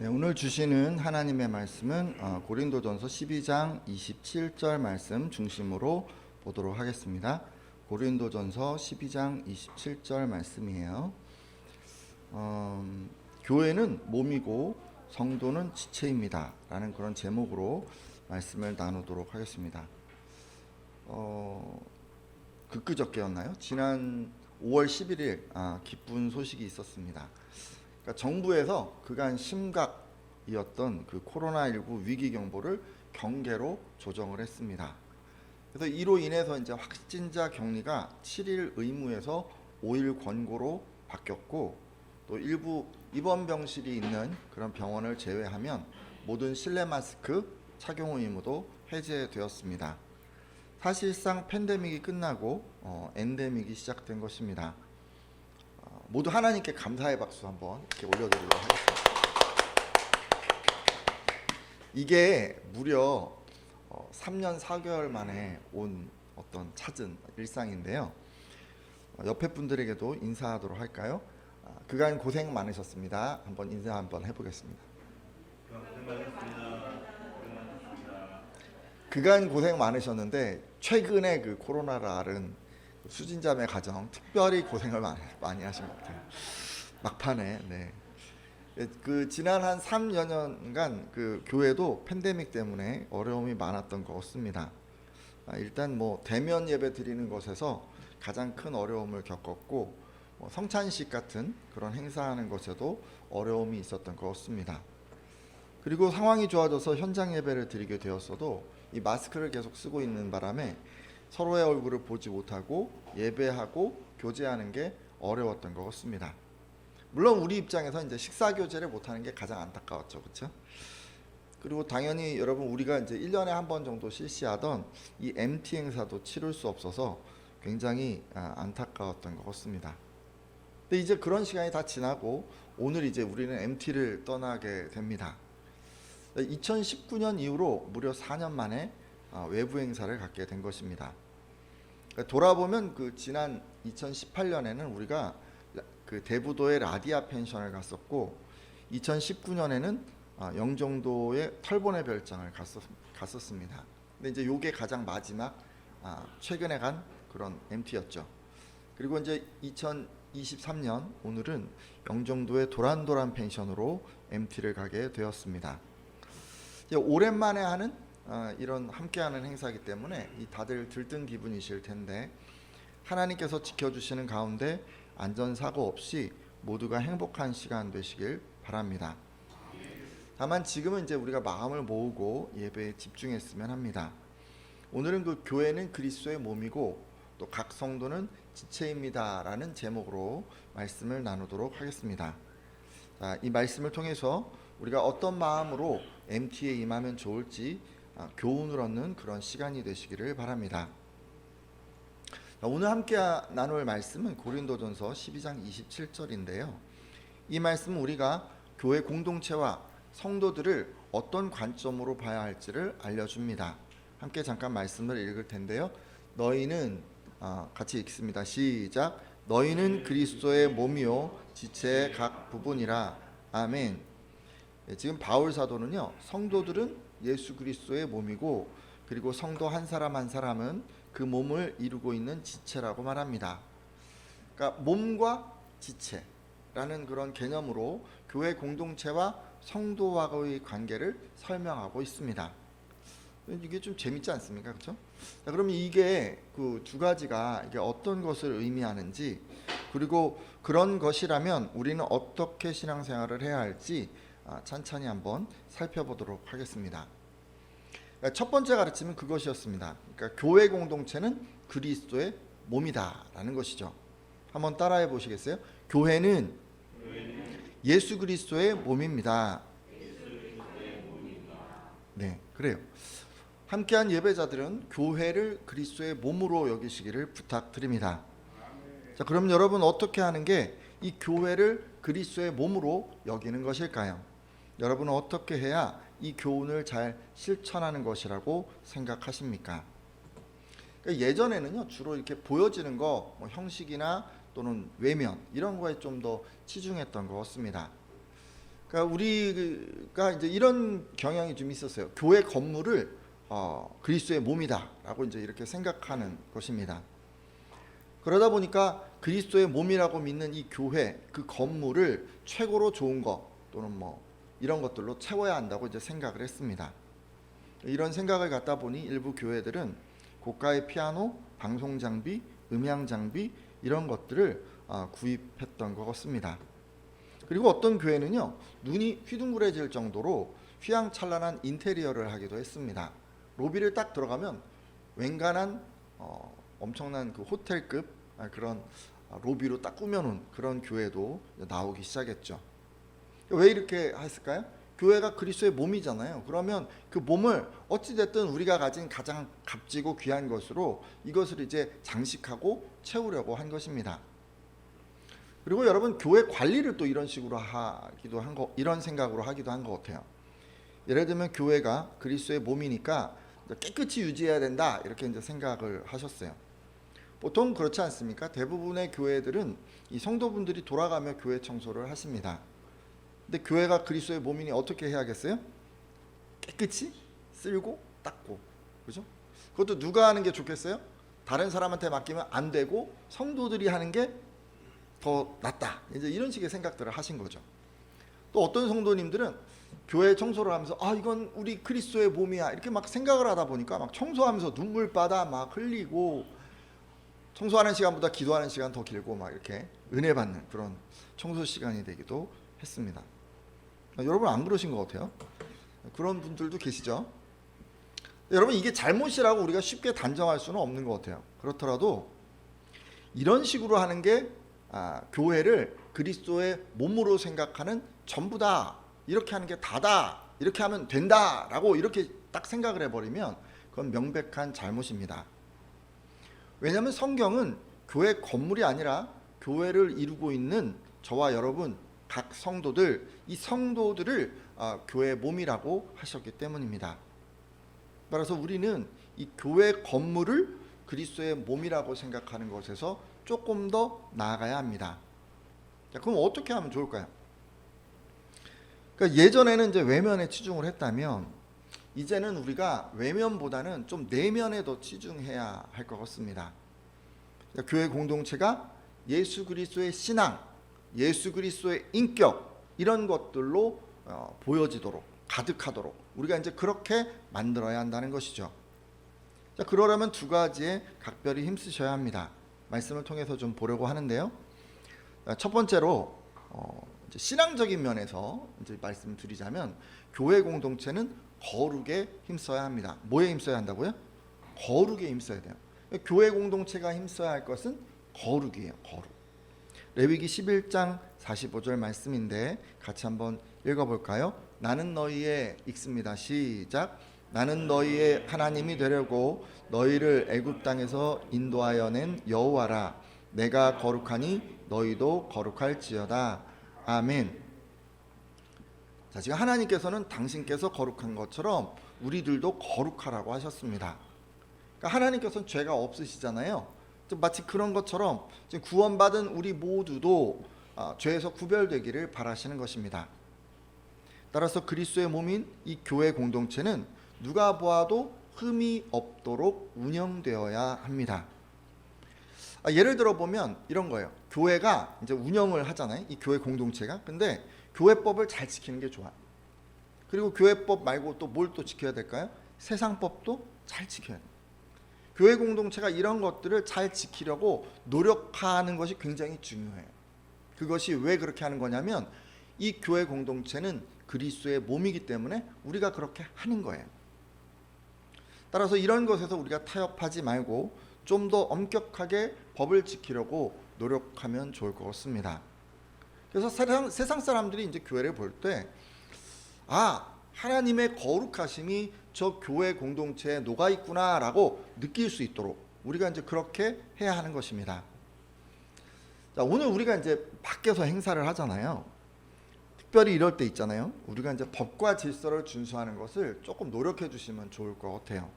네, 오늘 주시는 하나님의 말씀은 어, 고린도전서 12장 27절 말씀 중심으로 보도록 하겠습니다. 고린도전서 12장 27절 말씀이에요. 어, 교회는 몸이고 성도는 지체입니다라는 그런 제목으로 말씀을 나누도록 하겠습니다. 어, 그끄저께였나요? 지난 5월 11일 아, 기쁜 소식이 있었습니다. 그러니까 정부에서 그간 심각이었던 그 코로나19 위기 경보를 경계로 조정을 했습니다. 그래서 이로 인해서 이제 확진자 격리가 7일 의무에서 5일 권고로 바뀌었고 또 일부 입원 병실이 있는 그런 병원을 제외하면 모든 실내 마스크 착용 의무도 해제되었습니다. 사실상 팬데믹이 끝나고 어, 엔데믹이 시작된 것입니다. 어, 모두 하나님께 감사의 박수 한번 이렇게 올려드리도록 하겠습니다. 이게 무려 어, 3년 4개월 만에 온 어떤 찾은 일상인데요. 어, 옆에 분들에게도 인사하도록 할까요? 아, 그간 고생 많으셨습니다. 한번 인사 한번 해보겠습니다. 그간 고생 많으셨는데 최근에 그 코로나를 앓은 수진자매 가정 특별히 고생을 많이, 하신 것 같아요. 막판에 네. 예, 그 지난 한 3여 년간 그 교회도 팬데믹 때문에 어려움이 많았던 것 같습니다. 아, 일단 뭐 대면 예배 드리는 것에서 가장 큰 어려움을 겪었고 뭐 성찬식 같은 그런 행사하는 것에도 어려움이 있었던 것 같습니다. 그리고 상황이 좋아져서 현장 예배를 드리게 되었어도 이 마스크를 계속 쓰고 있는 바람에 서로의 얼굴을 보지 못하고 예배하고 교제하는 게 어려웠던 것 같습니다. 물론 우리 입장에서 이제 식사 교제를 못하는 게 가장 안타까웠죠, 그렇죠? 그리고 당연히 여러분 우리가 이제 1년에 한 번 정도 실시하던 이 MT 행사도 치를 수 없어서 굉장히 아, 안타까웠던 것 같습니다. 근데 이제 그런 시간이 다 지나고 오늘 이제 우리는 MT를 떠나게 됩니다. 2019년 이후로 무려 4년 만에 아, 외부 행사를 갖게 된 것입니다. 그러니까 돌아보면 그 지난 2018년에는 우리가 라- 그 대부도의 라디아 펜션을 갔었고 2019년에는 아, 영종도의 털보네 별장을 갔었, 갔었 습니다. 근데 이제 요게 가장 마지막 아, 최근에 간 그런 MT였죠. 그리고 이제 2023년 오늘은 영종도의 도란도란 펜션으로 MT를 가게 되었습니다. 오랜만에 하는 어, 이런 함께하는 행사이기 때문에 이 다들 들뜬 기분이실 텐데 하나님께서 지켜주시는 가운데 안전사고 없이 모두가 행복한 시간 되시길 바랍니다. 다만 지금은 이제 우리가 마음을 모으고 예배에 집중했으면 합니다. 오늘은 그 교회는 그리스도의 몸이고 또 각 성도는 지체입니다라는 제목으로 말씀을 나누도록 하겠습니다. 자, 이 말씀을 통해서 우리가 어떤 마음으로 MT에 임하면 좋을지 아, 교훈을 얻는 그런 시간이 되시기를 바랍니다. 자, 오늘 함께 나눌 말씀은 고린도전서 12장 27절인데요. 이 말씀은 우리가 교회 공동체와 성도들을 어떤 관점으로 봐야 할지를 알려줍니다. 함께 잠깐 말씀을 읽을 텐데요. 너희는 아, 같이 읽습니다. 시작. 너희는 그리스도의 몸이요 지체의 각 부분이라. 아멘. 예, 지금 바울 사도는요 성도들은 예수 그리스도의 몸이고 그리고 성도 한 사람 한 사람은 그 몸을 이루고 있는 지체라고 말합니다. 그러니까 몸과 지체라는 그런 개념으로 교회 공동체와 성도와의 관계를 설명하고 있습니다. 이게 좀 재밌지 않습니까? 그렇죠? 자, 그러면 이게 그 두 가지가 이게 어떤 것을 의미하는지 그리고 그런 것이라면 우리는 어떻게 신앙생활을 해야 할지 아, 찬찬히 한번 살펴보도록 하겠습니다. 그러니까 첫 번째 가르침은 그것이었습니다. 그러니까 교회 공동체는 그리스도의 몸이다라는 것이죠. 한번 따라해 보시겠어요? 교회는 예수 그리스도의 몸입니다. 네, 그래요. 함께한 예배자들은 교회를 그리스도의 몸으로 여기시기를 부탁드립니다. 자, 그럼 여러분 어떻게 하는 게 이 교회를 그리스도의 몸으로 여기는 것일까요? 여러분은 어떻게 해야 이 교훈을 잘 실천하는 것이라고 생각하십니까? 그러니까 예전에는요 주로 이렇게 보여지는 거, 뭐 형식이나 또는 외면 이런 거에 좀 더 치중했던 것 같습니다. 그러니까 우리가 이제 이런 경향이 좀 있었어요. 교회 건물을 어, 그리스도의 몸이다라고 이제 이렇게 생각하는 것입니다. 그러다 보니까 그리스도의 몸이라고 믿는 이 교회 그 건물을 최고로 좋은 것 또는 뭐 이런 것들로 채워야 한다고 이제 생각을 했습니다. 이런 생각을 갖다 보니 일부 교회들은 고가의 피아노, 방송 장비, 음향 장비 이런 것들을 아, 구입했던 것 같습니다. 그리고 어떤 교회는요 눈이 휘둥그레질 정도로 휘황찬란한 인테리어를 하기도 했습니다. 로비를 딱 들어가면 웬간한 어, 엄청난 그 호텔급 아, 그런 아, 로비로 딱 꾸며놓은 그런 교회도 나오기 시작했죠. 왜 이렇게 했을까요? 교회가 그리스도의 몸이잖아요. 그러면 그 몸을 어찌 됐든 우리가 가진 가장 값지고 귀한 것으로 이것을 이제 장식하고 채우려고 한 것입니다. 그리고 여러분 교회 관리를 또 이런 식으로 하기도 한 거 이런 생각으로 하기도 한 것 같아요. 예를 들면 교회가 그리스도의 몸이니까 깨끗이 유지해야 된다 이렇게 이제 생각을 하셨어요. 보통 그렇지 않습니까? 대부분의 교회들은 이 성도분들이 돌아가며 교회 청소를 하십니다. 근데 교회가 그리스도의 몸이니 어떻게 해야겠어요? 깨끗이 쓸고 닦고 그죠? 그것도 누가 하는 게 좋겠어요? 다른 사람한테 맡기면 안 되고 성도들이 하는 게 더 낫다. 이제 이런 식의 생각들을 하신 거죠. 또 어떤 성도님들은 교회 청소를 하면서 아 이건 우리 그리스도의 몸이야 이렇게 막 생각을 하다 보니까 막 청소하면서 눈물 바다 막 흘리고 청소하는 시간보다 기도하는 시간 더 길고 막 이렇게 은혜 받는 그런 청소 시간이 되기도 했습니다. 여러분 안 그러신 것 같아요. 그런 분들도 계시죠. 여러분 이게 잘못이라고 우리가 쉽게 단정할 수는 없는 것 같아요. 그렇더라도 이런 식으로 하는 게 아, 교회를 그리스도의 몸으로 생각하는 전부다 이렇게 하는 게 다다 이렇게 하면 된다라고 이렇게 딱 생각을 해버리면 그건 명백한 잘못입니다. 왜냐하면 성경은 교회 건물이 아니라 교회를 이루고 있는 저와 여러분 각 성도들 이 성도들을 아, 교회 몸이라고 하셨기 때문입니다. 따라서 우리는 이 교회 건물을 그리스도의 몸이라고 생각하는 것에서 조금 더 나아가야 합니다. 자, 그럼 어떻게 하면 좋을까요? 그러니까 예전에는 이제 외면에 치중을 했다면 이제는 우리가 외면보다는 좀 내면에 더 치중해야 할 것 같습니다. 그러니까 교회 공동체가 예수 그리스도의 신앙, 예수 그리스도의 인격 이런 것들로 어, 보여지도록 가득하도록 우리가 이제 그렇게 만들어야 한다는 것이죠. 자, 그러려면 두 가지에 각별히 힘쓰셔야 합니다. 말씀을 통해서 좀 보려고 하는데요. 자, 첫 번째로 어, 신앙적인 면에서 이제 말씀드리자면 교회 공동체는 거룩에 힘써야 합니다. 뭐에 힘써야 한다고요? 거룩에 힘써야 돼요. 교회 공동체가 힘써야 할 것은 거룩이에요. 거룩. 레위기 11장 45절 말씀인데 같이 한번 읽어볼까요? 나는 너희의 읽습니다. 시작. 나는 너희의 하나님이 되려고 너희를 애굽 땅에서 인도하여 낸 여호와라. 내가 거룩하니 너희도 거룩할지어다. 아멘. 자, 지금 하나님께서는 당신께서 거룩한 것처럼 우리들도 거룩하라고 하셨습니다. 그러니까 하나님께서는 죄가 없으시잖아요. 좀 마치 그런 것처럼 지금 구원받은 우리 모두도 아, 죄에서 구별되기를 바라시는 것입니다. 따라서 그리스도의 몸인 이 교회 공동체는 누가 보아도 흠이 없도록 운영되어야 합니다. 아, 예를 들어 보면 이런 거예요. 교회가 이제 운영을 하잖아요. 이 교회 공동체가. 근데 교회법을 잘 지키는 게 좋아. 그리고 교회법 말고 또 뭘 또 지켜야 될까요? 세상법도 잘 지켜야 돼요. 교회 공동체가 이런 것들을 잘 지키려고 노력하는 것이 굉장히 중요해요. 그것이 왜 그렇게 하는 거냐면 이 교회 공동체는 그리스도의 몸이기 때문에 우리가 그렇게 하는 거예요. 따라서 이런 것에서 우리가 타협하지 말고 좀 더 엄격하게 법을 지키려고 노력하면 좋을 것 같습니다. 그래서 세상, 세상 사람들이 이제 교회를 볼 때, 아, 하나님의 거룩하심이 저 교회 공동체에 녹아 있구나라고 느낄 수 있도록 우리가 이제 그렇게 해야 하는 것입니다. 자, 오늘 우리가 이제 밖에서 행사를 하잖아요. 특별히 이럴 때 있잖아요. 우리가 이제 법과 질서를 준수하는 것을 조금 노력해 주시면 좋을 것 같아요.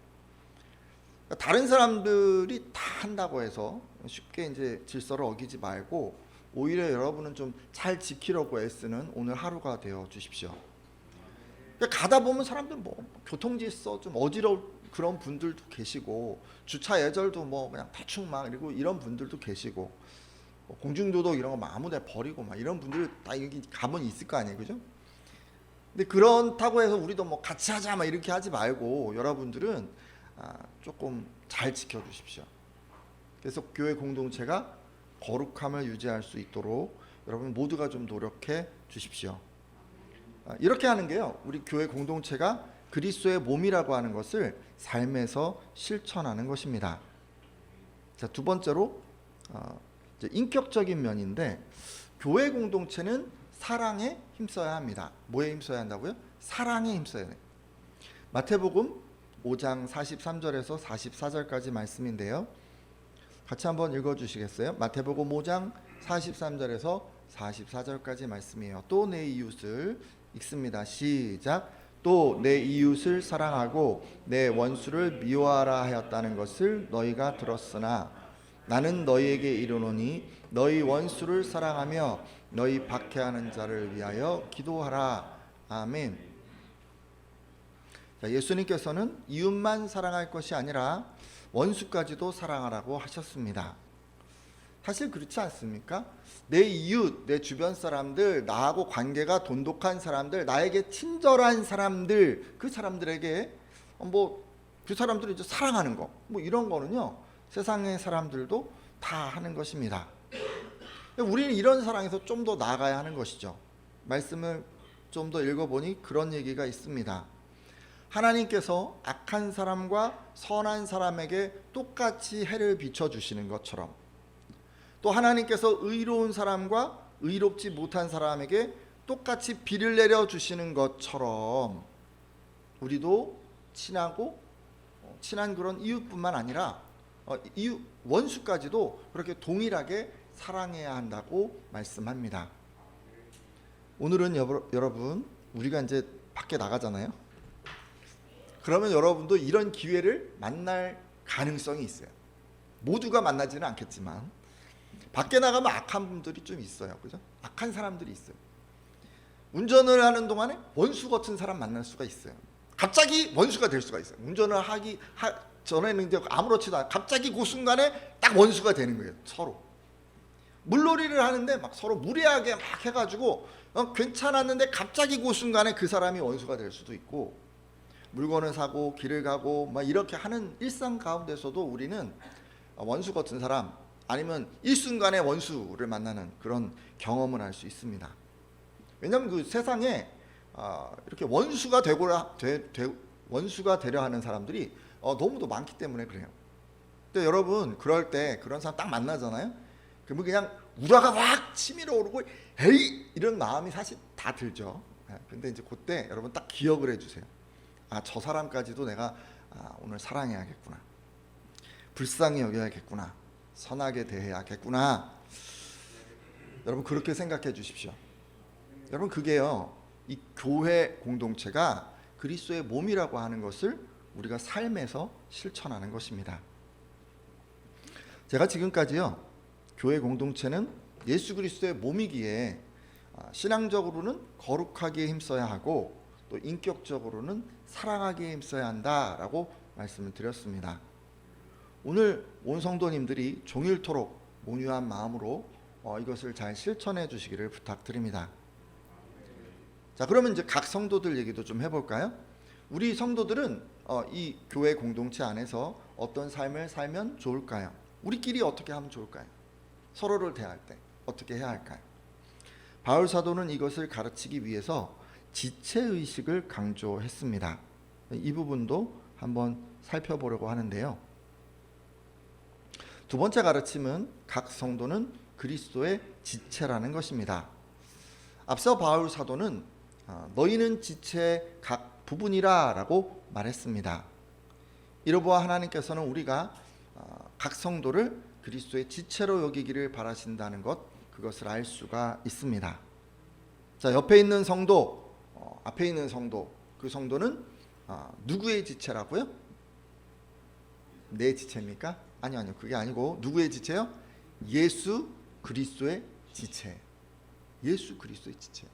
다른 사람들이 다 한다고 해서 쉽게 이제 질서를 어기지 말고 오히려 여러분은 좀 잘 지키려고 애쓰는 오늘 하루가 되어 주십시오. 그러니까 가다 보면 사람들 뭐 교통질서 좀 어지러울 그런 분들도 계시고 주차 예절도 뭐 그냥 대충 막 그리고 이런 분들도 계시고 뭐 공중도덕 이런 거막 아무데 버리고 막 이런 분들 다 여기 가면 있을 거 아니에요, 그죠? 근데 그렇다고 해서 우리도 뭐 같이 하자 막 이렇게 하지 말고 여러분들은 아, 조금 잘 지켜주십시오. 그래서 교회 공동체가 거룩함을 유지할 수 있도록 여러분 모두가 좀 노력해 주십시오. 아, 이렇게 하는 게요. 우리 교회 공동체가 그리스도의 몸이라고 하는 것을 삶에서 실천하는 것입니다. 자, 두 번째로 어, 인격적인 면인데 교회 공동체는 사랑에 힘써야 합니다. 뭐에 힘써야 한다고요? 사랑에 힘써야 돼요. 마태복음 5장 43절에서 44절까지 말씀인데요. 같이 한번 읽어 주시겠어요? 마태복음 5장 43절에서 44절까지 말씀이에요. 또 내 이웃을 읽습니다. 시작. 또 내 이웃을 사랑하고 내 원수를 미워하라 하였다는 것을 너희가 들었으나 나는 너희에게 이르노니 너희 원수를 사랑하며 너희 박해하는 자를 위하여 기도하라. 아멘. 자, 예수님께서는 이웃만 사랑할 것이 아니라 원수까지도 사랑하라고 하셨습니다. 사실 그렇지 않습니까? 내 이웃, 내 주변 사람들, 나하고 관계가 돈독한 사람들, 나에게 친절한 사람들, 그 사람들에게 뭐 그 사람들을 이제 사랑하는 거, 뭐 이런 거는요 세상의 사람들도 다 하는 것입니다. 우리는 이런 사랑에서 좀 더 나아가야 하는 것이죠. 말씀을 좀 더 읽어보니 그런 얘기가 있습니다. 하나님께서 악한 사람과 선한 사람에게 똑같이 해를 비춰주시는 것처럼 또 하나님께서 의로운 사람과 의롭지 못한 사람에게 똑같이 비를 내려 주시는 것처럼 우리도 친하고 어, 친한 그런 이웃뿐만 아니라 어, 이웃 원수까지도 그렇게 동일하게 사랑해야 한다고 말씀합니다. 오늘은 여러, 여러분 우리가 이제 밖에 나가잖아요. 그러면 여러분도 이런 기회를 만날 가능성이 있어요. 모두가 만나지는 않겠지만 밖에 나가면 악한 분들이 좀 있어요. 그죠? 악한 사람들이 있어요. 운전을 하는 동안에 원수 같은 사람 만날 수가 있어요. 갑자기 원수가 될 수가 있어요. 운전을 하기 하, 전에는 아무렇지도 않아 갑자기 그 순간에 딱 원수가 되는 거예요. 서로. 물놀이를 하는데 막 서로 무례하게 막 해가지고 어, 괜찮았는데 갑자기 그 순간에 그 사람이 원수가 될 수도 있고 물건을 사고 길을 가고 막 이렇게 하는 일상 가운데서도 우리는 원수 같은 사람 아니면 일순간에 원수를 만나는 그런 경험을 할 수 있습니다. 왜냐하면 그 세상에 아, 이렇게 원수가 되고라 되, 되, 원수가 되려 하는 사람들이 어, 너무도 많기 때문에 그래요. 근데 여러분 그럴 때 그런 사람 딱 만나잖아요. 그러면 그냥 우라가 확 치밀어 오르고 에이 이런 마음이 사실 다 들죠. 예, 근데 이제 그때 여러분 딱 기억을 해주세요. 아 저 사람까지도 내가 아, 오늘 사랑해야겠구나. 불쌍히 여겨야겠구나. 선하게 대해야겠구나. 여러분 그렇게 생각해 주십시오. 여러분 그게요. 이 교회 공동체가 그리스도의 몸이라고 하는 것을 우리가 삶에서 실천하는 것입니다. 제가 지금까지요. 교회 공동체는 예수 그리스도의 몸이기에 아, 신앙적으로는 거룩하게 힘써야 하고 또 인격적으로는 사랑하게 힘써야 한다라고 말씀을 드렸습니다. 오늘 온 성도님들이 종일토록 온유한 마음으로 어, 이것을 잘 실천해 주시기를 부탁드립니다. 자, 그러면 이제 각 성도들 얘기도 좀 해볼까요? 우리 성도들은 어, 이 교회 공동체 안에서 어떤 삶을 살면 좋을까요? 우리끼리 어떻게 하면 좋을까요? 서로를 대할 때 어떻게 해야 할까요? 바울 사도는 이것을 가르치기 위해서 지체 의식을 강조했습니다. 이 부분도 한번 살펴보려고 하는데요. 두 번째 가르침은 각 성도는 그리스도의 지체라는 것입니다. 앞서 바울 사도는 아, 너희는 지체의 각 부분이라라고 말했습니다. 이로 보아 하나님께서는 우리가 아, 각 성도를 그리스도의 지체로 여기기를 바라신다는 것 그것을 알 수가 있습니다. 자 옆에 있는 성도 어, 앞에 있는 성도 그 성도는 아, 누구의 지체라고요? 내 지체입니까? 아니요 아니요 그게 아니고 누구의 지체요? 예수 그리스도의 지체. 예수 그리스도의 지체.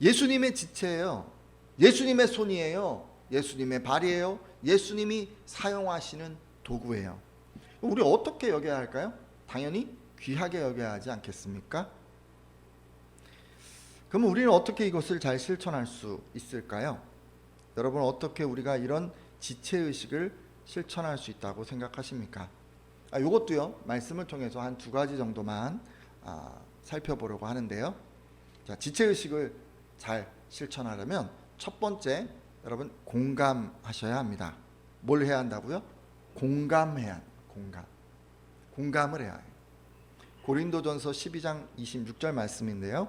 예수님의 지체예요. 예수님의 손이에요. 예수님의 발이에요. 예수님이 사용하시는 도구예요. 우리 어떻게 여겨야 할까요? 당연히 귀하게 여겨야 하지 않겠습니까? 그러면 우리는 어떻게 이것을 잘 실천할 수 있을까요? 여러분 어떻게 우리가 이런 지체 의식을 실천할 수 있다고 생각하십니까? 아, 이것도요 말씀을 통해서 한 두 가지 정도만 아, 살펴보려고 하는데요. 자, 지체 의식을 잘 실천하려면 첫 번째 여러분 공감하셔야 합니다. 뭘 해야 한다고요? 공감해야. 공감. 공감을 해야 해요. 고린도전서 12장 26절 말씀인데요.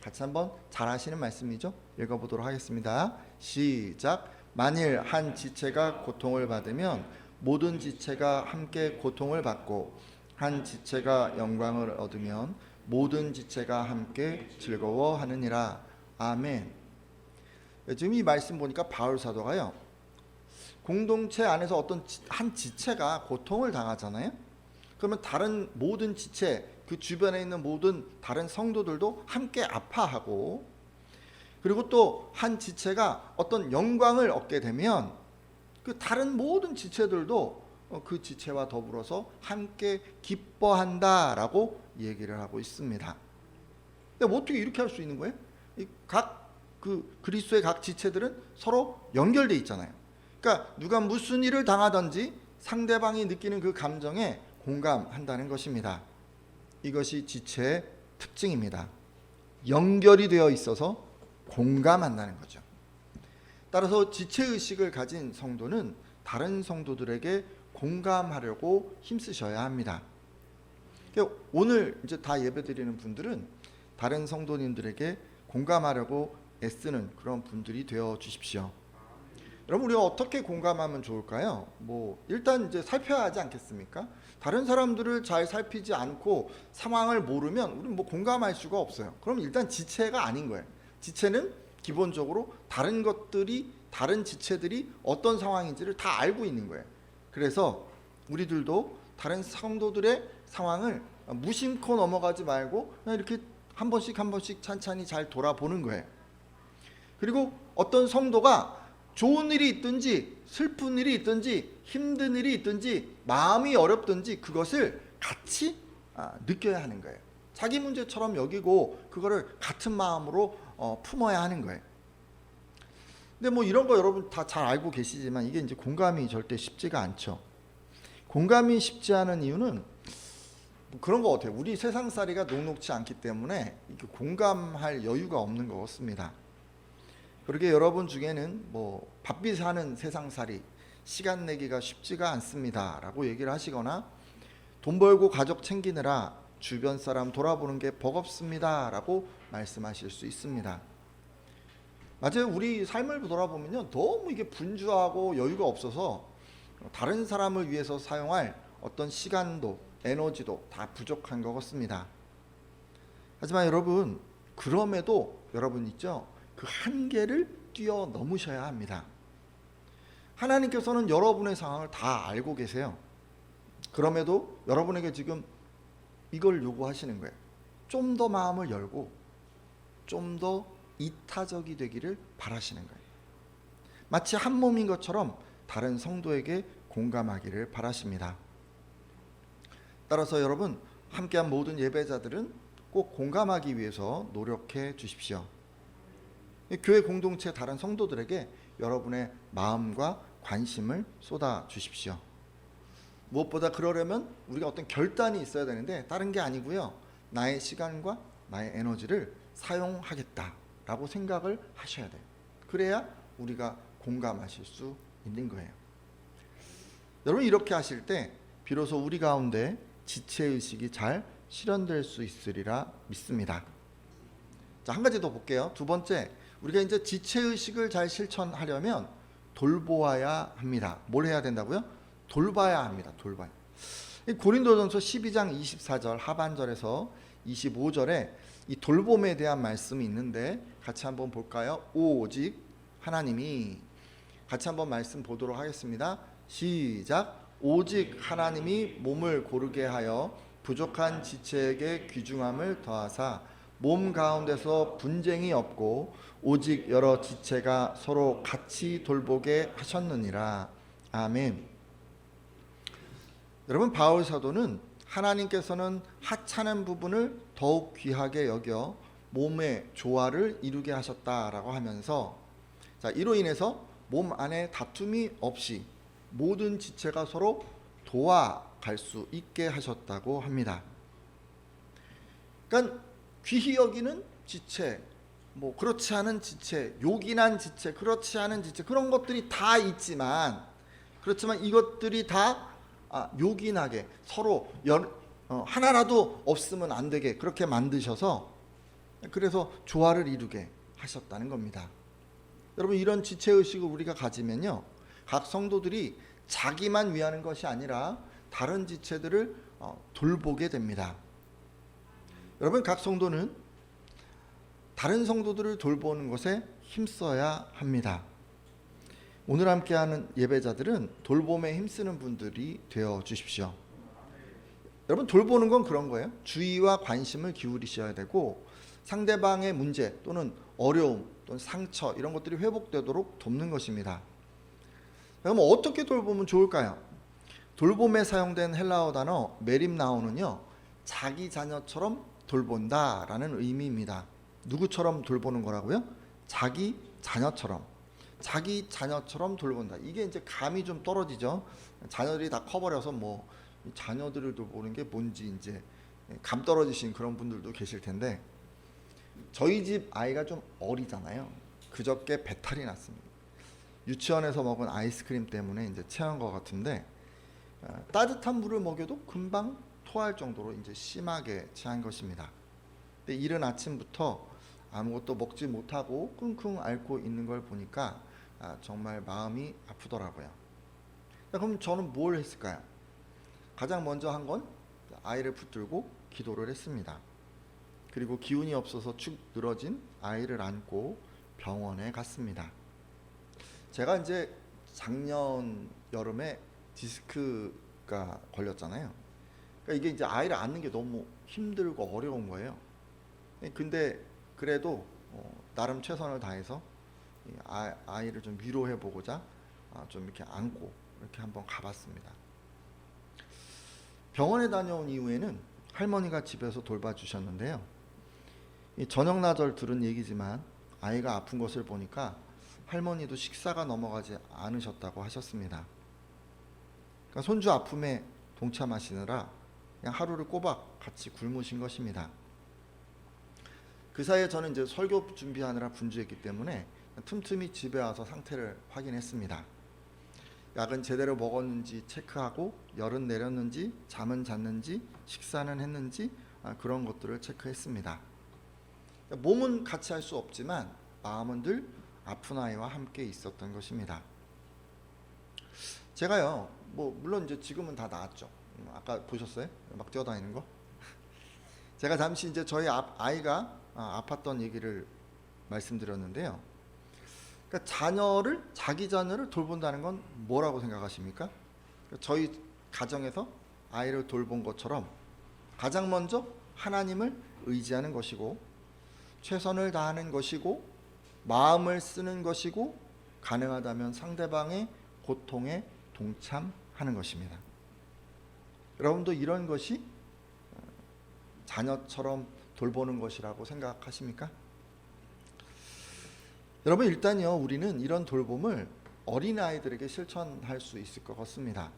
같이 한번 잘 아시는 말씀이죠? 읽어보도록 하겠습니다. 시작. 만일 한 지체가 고통을 받으면 모든 지체가 함께 고통을 받고 한 지체가 영광을 얻으면 모든 지체가 함께 즐거워하느니라. 아멘. 지금 이 말씀 보니까 바울 사도가요. 공동체 안에서 어떤 지- 한 지체가 고통을 당하잖아요. 그러면 다른 모든 지체, 그 주변에 있는 모든 다른 성도들도 함께 아파하고 그리고 또 한 지체가 어떤 영광을 얻게 되면 그 다른 모든 지체들도 어, 그 지체와 더불어서 함께 기뻐한다라고 얘기를 하고 있습니다. 근데 뭐 어떻게 이렇게 할 수 있는 거예요? 각 그 그리스도의 각 지체들은 서로 연결돼 있잖아요. 그러니까 누가 무슨 일을 당하든지 상대방이 느끼는 그 감정에 공감한다는 것입니다. 이것이 지체의 특징입니다. 연결이 되어 있어서 공감한다는 거죠. 따라서 지체 의식을 가진 성도는 다른 성도들에게 공감하려고 힘쓰셔야 합니다. 그러니까 오늘 이제 다 예배드리는 분들은 다른 성도님들에게 공감하려고 애쓰는 그런 분들이 되어 주십시오. 여러분 우리가 어떻게 공감하면 좋을까요? 뭐 일단 이제 살펴야 하지 않겠습니까? 다른 사람들을 잘 살피지 않고 상황을 모르면 우리는 뭐 공감할 수가 없어요. 그럼 일단 지체가 아닌 거예요. 지체는 기본적으로 다른 것들이 다른 지체들이 어떤 상황인지를 다 알고 있는 거예요. 그래서 우리들도 다른 성도들의 상황을 무심코 넘어가지 말고 그냥 이렇게 한 번씩 한 번씩 찬찬히 잘 돌아보는 거예요. 그리고 어떤 성도가 좋은 일이 있든지 슬픈 일이 있든지 힘든 일이 있든지 마음이 어렵든지 그것을 같이 아, 느껴야 하는 거예요. 자기 문제처럼 여기고 그거를 같은 마음으로 어, 품어야 하는 거예요. 근데 뭐 이런 거 여러분 다 잘 알고 계시지만 이게 이제 공감이 절대 쉽지가 않죠. 공감이 쉽지 않은 이유는 뭐 그런 것 같아요. 우리 세상살이가 녹록치 않기 때문에 공감할 여유가 없는 것 같습니다. 그렇게 여러분 중에는 뭐 바삐 사는 세상살이 시간 내기가 쉽지가 않습니다라고 얘기를 하시거나 돈 벌고 가족 챙기느라 주변 사람 돌아보는 게 버겁습니다라고 말씀하실 수 있습니다. 맞아요. 우리 삶을 돌아보면요. 너무 이게 분주하고 여유가 없어서 다른 사람을 위해서 사용할 어떤 시간도 에너지도 다 부족한 것 같습니다. 하지만 여러분 그럼에도 여러분 있죠. 그 한계를 뛰어넘으셔야 합니다. 하나님께서는 여러분의 상황을 다 알고 계세요. 그럼에도 여러분에게 지금 이걸 요구하시는 거예요. 좀 더 마음을 열고 좀 더 이타적이 되기를 바라시는 거예요. 마치 한 몸인 것처럼 다른 성도에게 공감하기를 바라십니다. 따라서 여러분 함께한 모든 예배자들은 꼭 공감하기 위해서 노력해 주십시오. 교회 공동체 다른 성도들에게 여러분의 마음과 관심을 쏟아 주십시오. 무엇보다 그러려면 우리가 어떤 결단이 있어야 되는데 다른 게 아니고요. 나의 시간과 나의 에너지를 사용하겠다라고 생각을 하셔야 돼요. 그래야 우리가 공감하실 수 있는 거예요. 여러분 이렇게 하실 때 비로소 우리 가운데 지체 의식이 잘 실현될 수 있으리라 믿습니다. 자, 한 가지 더 볼게요. 두 번째, 우리가 이제 지체 의식을 잘 실천하려면 돌보아야 합니다. 뭘 해야 된다고요? 돌봐야 합니다. 돌봐야. 이 고린도전서 12장 24절 하반절에서 25절에 이 돌봄에 대한 말씀이 있는데 같이 한번 볼까요? 오직 하나님이 같이 한번 말씀 보도록 하겠습니다. 시작. 오직 하나님이 몸을 고르게 하여 부족한 지체에게 귀중함을 더하사 몸 가운데서 분쟁이 없고 오직 여러 지체가 서로 같이 돌보게 하셨느니라. 아멘. 여러분 바울 사도는 하나님께서는 하찮은 부분을 더욱 귀하게 여겨 몸의 조화를 이루게 하셨다라고 하면서 자 이로 인해서 몸 안에 다툼이 없이 모든 지체가 서로 도와갈 수 있게 하셨다고 합니다. 그러니까 귀히 여기는 지체, 뭐 그렇지 않은 지체, 요긴한 지체, 그렇지 않은 지체 그런 것들이 다 있지만 그렇지만 이것들이 다 아, 요긴하게 서로 연, 어, 하나라도 없으면 안 되게 그렇게 만드셔서 그래서 조화를 이루게 하셨다는 겁니다. 여러분 이런 지체 의식을 우리가 가지면요, 각 성도들이 자기만 위하는 것이 아니라 다른 지체들을 어, 돌보게 됩니다. 여러분 각 성도는 다른 성도들을 돌보는 것에 힘써야 합니다. 오늘 함께하는 예배자들은 돌봄에 힘쓰는 분들이 되어 주십시오. 여러분 돌보는 건 그런 거예요. 주의와 관심을 기울이셔야 되고 상대방의 문제 또는 어려움 또는 상처 이런 것들이 회복되도록 돕는 것입니다. 그럼 어떻게 돌보면 좋을까요? 돌봄에 사용된 헬라어 단어 메림나오는요 자기 자녀처럼 돌본다라는 의미입니다. 누구처럼 돌보는 거라고요? 자기 자녀처럼. 자기 자녀처럼 돌본다. 이게 이제 감이 좀 떨어지죠. 자녀들이 다 커버려서 뭐 자녀들을 돌보는 게 뭔지 이제 감 떨어지신 그런 분들도 계실 텐데 저희 집 아이가 좀 어리잖아요. 그저께 배탈이 났습니다. 유치원에서 먹은 아이스크림 때문에 이제 체한 것 같은데 어, 따뜻한 물을 먹여도 금방 토할 정도로 이제 심하게 체한 것입니다. 근데 이른 아침부터 아무것도 먹지 못하고 끙끙 앓고 있는 걸 보니까 아, 정말 마음이 아프더라고요. 자, 그럼 저는 뭘 했을까요? 가장 먼저 한 건 아이를 붙들고 기도를 했습니다. 그리고 기운이 없어서 축 늘어진 아이를 안고 병원에 갔습니다. 제가 이제 작년 여름에 디스크가 걸렸잖아요. 그러니까 이게 이제 아이를 안는 게 너무 힘들고 어려운 거예요. 근데 그래도 어, 나름 최선을 다해서 이 아, 아이 를 좀 위로해 보고자 아, 좀 이렇게 안고 이렇게 한번 가봤습니다. 병원에 다녀온 이후에는 할머니가 집에서 돌봐주셨는데요. 이 저녁 나절 들은 얘기지만 아이가 아픈 것을 보니까 할머니도 식사가 넘어가지 않으셨다고 하셨습니다. 그러니까 손주 아픔에 동참하시느라 그냥 하루를 꼬박 같이 굶으신 것입니다. 그 사이에 저는 이제 설교 준비하느라 분주했기 때문에 틈틈이 집에 와서 상태를 확인했습니다. 약은 제대로 먹었는지 체크하고 열은 내렸는지 잠은 잤는지 식사는 했는지 아, 그런 것들을 체크했습니다. 몸은 같이 할 수 없지만 마음은 늘 아픈 아이와 함께 있었던 것입니다. 제가요, 뭐 물론 이제 지금은 다 나았죠. 음, 아까 보셨어요? 막 뛰어다니는 거? 제가 잠시 이제 저희 아- 아이가 아, 아팠던 얘기를 말씀드렸는데요. 그러니까 자녀를 자기 자녀를 돌본다는 건 뭐라고 생각하십니까? 그러니까 저희 가정에서 아이를 돌본 것처럼 가장 먼저 하나님을 의지하는 것이고 최선을 다하는 것이고 마음을 쓰는 것이고 가능하다면 상대방의 고통에 동참하는 것입니다. 여러분도 이런 것이 어, 자녀처럼 돌보는 것이라고 생각하십니까? 여러분 일단요 우리는 이런 돌봄을 어린 아이들에게 실천할 수 있을 것 같습니다.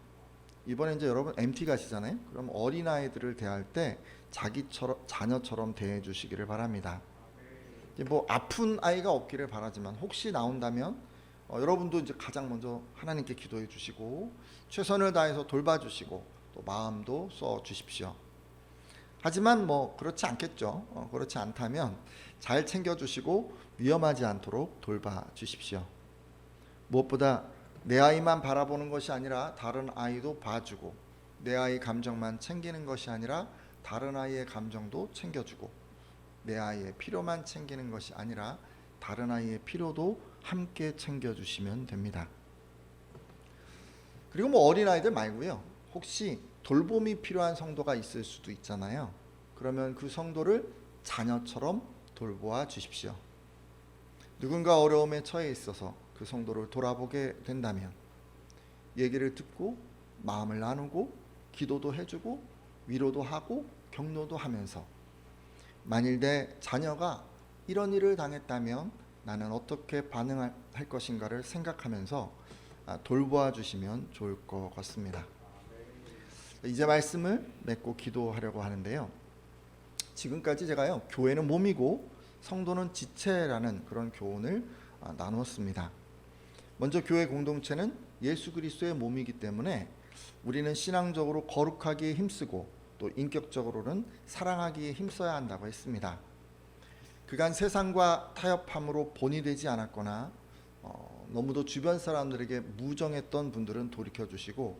이번에 이제 여러분 MT 가시잖아요. 그럼 어린 아이들을 대할 때 자기처럼 자녀처럼 대해 주시기를 바랍니다. 뭐 아픈 아이가 없기를 바라지만 혹시 나온다면 어, 여러분도 이제 가장 먼저 하나님께 기도해 주시고 최선을 다해서 돌봐 주시고 또 마음도 써 주십시오. 하지만 뭐 그렇지 않겠죠. 어, 그렇지 않다면 잘 챙겨 주시고 위험하지 않도록 돌봐 주십시오. 무엇보다 내 아이만 바라보는 것이 아니라 다른 아이도 봐주고 내 아이 감정만 챙기는 것이 아니라 다른 아이의 감정도 챙겨주고 내 아이의 필요만 챙기는 것이 아니라 다른 아이의 필요도 함께 챙겨주시면 됩니다. 그리고 뭐 어린 아이들 말고요. 혹시 돌봄이 필요한 성도가 있을 수도 있잖아요. 그러면 그 성도를 자녀처럼 돌보아 주십시오. 누군가 어려움에 처해 있어서 그 성도를 돌아보게 된다면 얘기를 듣고 마음을 나누고 기도도 해주고 위로도 하고 격려도 하면서 만일 내 자녀가 이런 일을 당했다면 나는 어떻게 반응할 할 것인가를 생각하면서 아, 돌보아 주시면 좋을 것 같습니다. 이제 말씀을 맺고 기도하려고 하는데요. 지금까지 제가요 교회는 몸이고 성도는 지체라는 그런 교훈을 아, 나누었습니다. 먼저 교회 공동체는 예수 그리스도의 몸이기 때문에 우리는 신앙적으로 거룩하기에 힘쓰고 또 인격적으로는 사랑하기에 힘써야 한다고 했습니다. 그간 세상과 타협함으로 본이 되지 않았거나 어, 너무도 주변 사람들에게 무정했던 분들은 돌이켜 주시고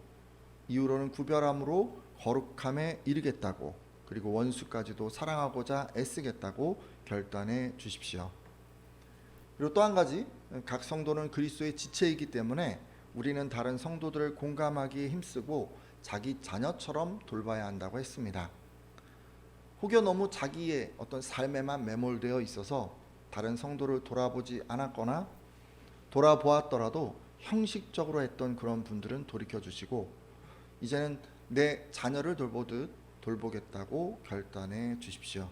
이후로는 구별함으로 거룩함에 이르겠다고 그리고 원수까지도 사랑하고자 애쓰겠다고 결단해 주십시오. 그리고 또 한 가지 각 성도는 그리스도의 지체이기 때문에 우리는 다른 성도들을 공감하기에 힘쓰고 자기 자녀처럼 돌봐야 한다고 했습니다. 혹여 너무 자기의 어떤 삶에만 매몰되어 있어서 다른 성도를 돌아보지 않았거나 돌아보았더라도 형식적으로 했던 그런 분들은 돌이켜 주시고 이제는 내 자녀를 돌보듯 돌보겠다고 결단해 주십시오.